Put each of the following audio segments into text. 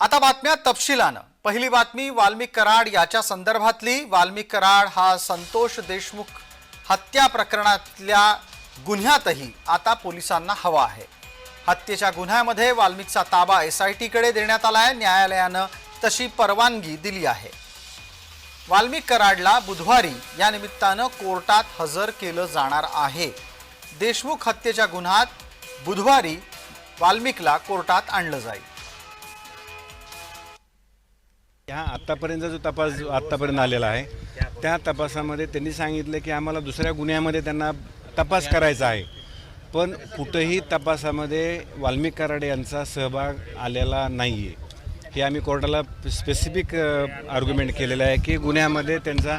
आता बातम्या तपशिलानं. पहिली बातमी वाल्मिक कराड याच्या संदर्भातली. वाल्मिक कराड हा संतोष देशमुख हत्या प्रकरणातल्या गुन्ह्यातही आता पोलिसांना हवा आहे. हत्येच्या गुन्ह्यामध्ये वाल्मिकचा ताबा एस आय टीकडे देण्यात आला आहे न्यायालयानं तशी परवानगी दिली आहे. वाल्मिक कराडला बुधवारी या निमित्तानं कोर्टात हजर केलं जाणार आहे. देशमुख हत्येच्या गुन्ह्यात बुधवारी वाल्मिकला कोर्टात आणलं जाईल. ह्या आत्तापर्यंत जो तपास जो आत्तापर्यंत आलेला आहे त्या तपासामध्ये त्यांनी सांगितलं की आम्हाला दुसऱ्या गुन्ह्यामध्ये त्यांना तपास करायचा आहे. पण कुठंही तपासामध्ये वाल्मिक कराडे यांचा सहभाग आलेला नाही आहे हे आम्ही कोर्टाला स्पेसिफिक आर्ग्युमेंट केलेलं आहे की गुन्ह्यामध्ये त्यांचा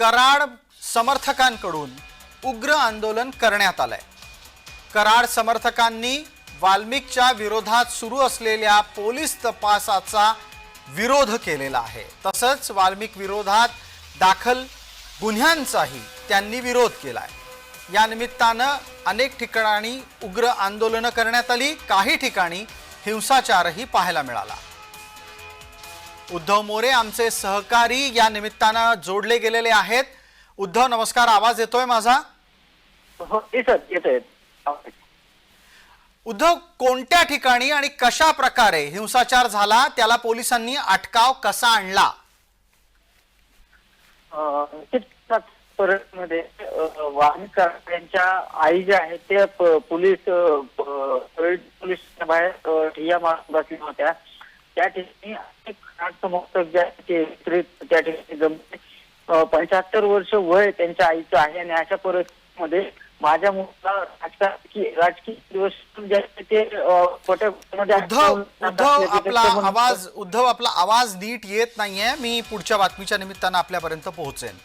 कराड समर्थकांकडून उग्र आंदोलन करण्यात आलंय. कराड समर्थकांनी वाल्मिकच्या विरोधात सुरू असलेल्या पोलीस तपासाचा विरोध केलेला आहे. तसंच वाल्मिक विरोधात दाखल गुन्ह्यांचाही त्यांनी विरोध केलाय. या निमित्तानं अनेक ठिकाणी उग्र आंदोलनं करण्यात आली. काही ठिकाणी हिंसाचारही पाहायला मिळाला. उद्धव मोरे आमचे सहकारी या निमित्तानं जोडले गेलेले आहेत. उद्धव नमस्कार आवाज येतोय माझा? हो उद्धव कोणत्या ठिकाणी आणि कशा प्रकारे हिंसाचार झाला? त्याला पोलिसांनी अटकाव कसा आणला? मध्ये वाहन यांच्या आई जे आहेत ते प- पोलीस पोलीस बाहेर अ, ठिय्या मारून बसल्या होत्या. त्या ठिकाणी अनेक समर्थक जे आहेत ते एकत्रित त्या ठिकाणी जमले. पंच्याहत्तर वर्ष वय त्यांच्या आईचं आहे आणि अशा परिस्थितीमध्ये माझ्या मुलाला राजकीय राजकीय दिवस ते उद्धव उद्धव आपला. आवाज उद्धव आपला आवाज नीट येत नाहीये. मी पुढच्या बातमीच्या निमित्तानं आपल्यापर्यंत पोहोचेन.